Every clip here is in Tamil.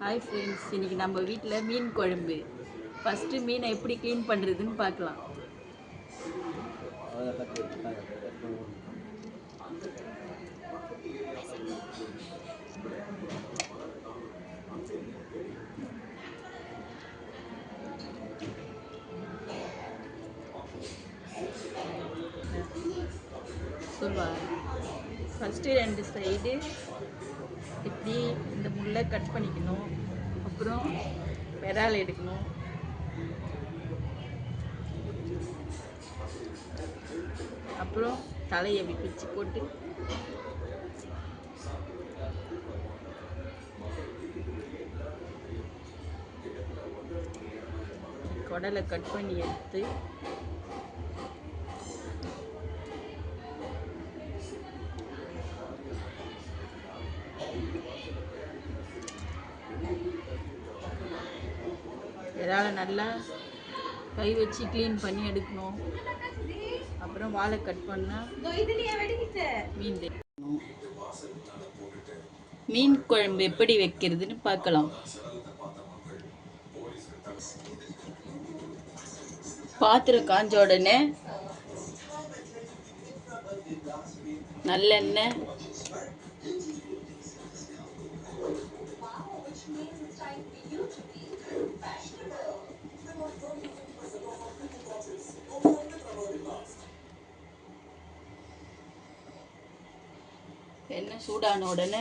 ஹாய் ஃப்ரெண்ட்ஸ் இன்னைக்கு நம்ம வீட்டில் மீன் குழம்பு. ஃபஸ்ட்டு மீனை எப்படி க்ளீன் பண்ணுறதுன்னு பார்க்கலாம். சொல்வா ஃபஸ்ட்டு ரெண்டு சைடு இந்த கட் பண்ணிக்கணும். அப்புறம் விரால் எடுக்கணும். அப்புறம் தலையை இப்படி பிச்சு போட்டு. குடலை கட் பண்ணி எடுத்து இறாலை நல்லா கை வச்சு க்ளீன் பண்ணி எடுக்கணும். அப்புறம் வாழை கட் பண்ணால் மீன் மீன் குழம்பு எப்படி வைக்கிறதுன்னு பார்க்கலாம். பாத்திரம் காஞ்ச உடனே நல்லெண்ணெய் எண்ணெய் சூடான உடனே?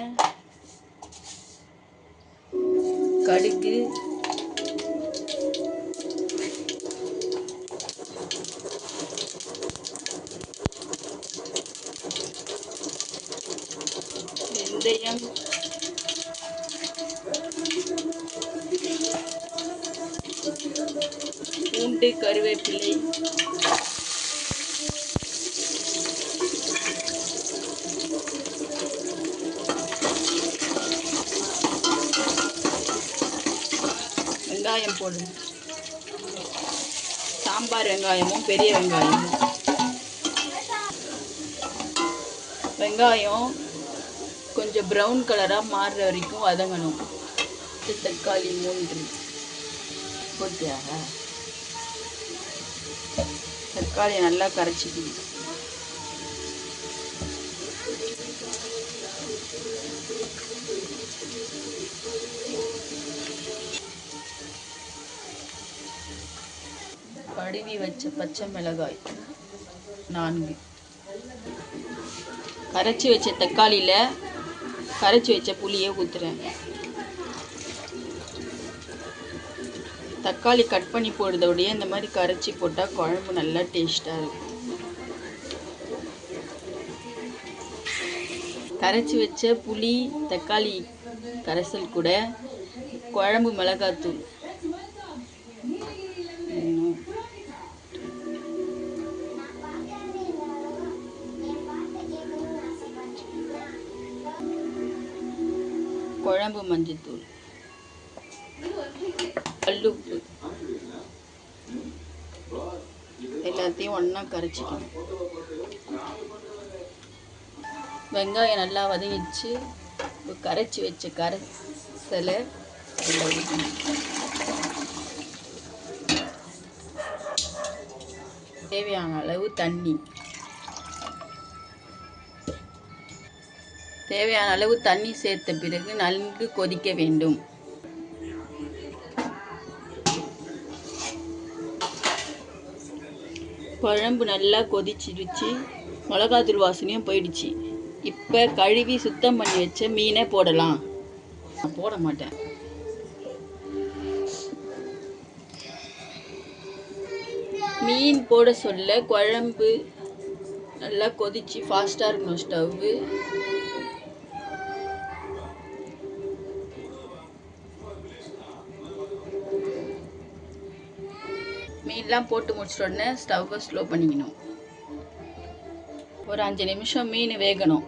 கடுகு. வெந்தயம். பூண்டு கருவேப்பிலை. வெங்காயம் போடுங்க. சாம்பார் வெங்காயமும் பெரிய வெங்காயமும் வெங்காயம் கொஞ்சம் ப்ரௌன் கலராக மாறுற வரைக்கும் வதங்கணும். தக்காளி மூன்று. போட்டியாக தக்காளியை நல்லா கரைச்சிக்கணும். கழுவி வச்ச பச்சை மிளகாய். நான்கு. கரைச்சி வச்ச தக்காளியில் கரைச்சி வச்ச புளியை ஊற்றுறேன் தக்காளி கட் பண்ணி போடுறதோடைய இந்த மாதிரி கரைச்சி போட்டால் குழம்பு நல்லா டேஸ்ட்டாக இருக்கும். கரைச்சி வச்ச புளி தக்காளி கரைசல் கூட குழம்பு மிளகாத்தூள். குழம்பு மஞ்சத்தூள் கல்லுப்பு எல்லாத்தையும் ஒன்றா கரைச்சிக்கணும். வெங்காயம் நல்லா வதங்கிச்சு இப்போ கரைச்சி வச்ச கரைசலை தேவையான அளவு தண்ணி. தேவையான அளவு தண்ணி சேர்த்த பிறகு நன்கு கொதிக்க வேண்டும். குழம்பு நல்லா கொதிச்சிடுச்சு மிளகாத்தூள் வாசனையும் போயிடுச்சு. இப்போ கழுவி சுத்தம் பண்ணி வச்ச மீனை போடலாம். நான் போட மாட்டேன். மீன் போட சொல்ல குழம்பு நல்லா கொதிச்சு ஃபாஸ்ட்டாக இருக்கணும் ஸ்டவ்வு மீன்லாம் போட்டு முடிச்சிட்ட உடனே ஸ்டவ்வை ஸ்லோ பண்ணிக்கணும். ஒரு அஞ்சு நிமிஷம் மீன் வேகணும்.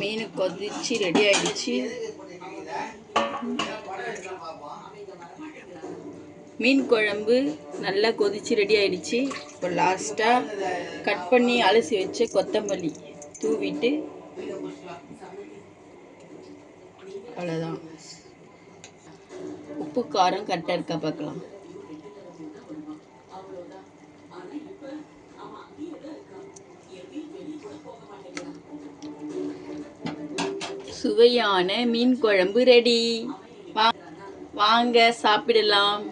மீன் கொதிச்சு ரெடி ஆகிடுச்சு மீன் குழம்பு நல்லா கொதிச்சு ரெடி ஆயிடுச்சு. இப்போ லாஸ்ட்டாக கட் பண்ணி அலசி வச்ச கொத்தமல்லி தூவிட்டு அவ்வளோதான் உப்பு காரம் கரெக்டாக இருக்கா பார்க்கலாம். சுவையான மீன் குழம்பு ரெடி வா வாங்க சாப்பிடலாம்.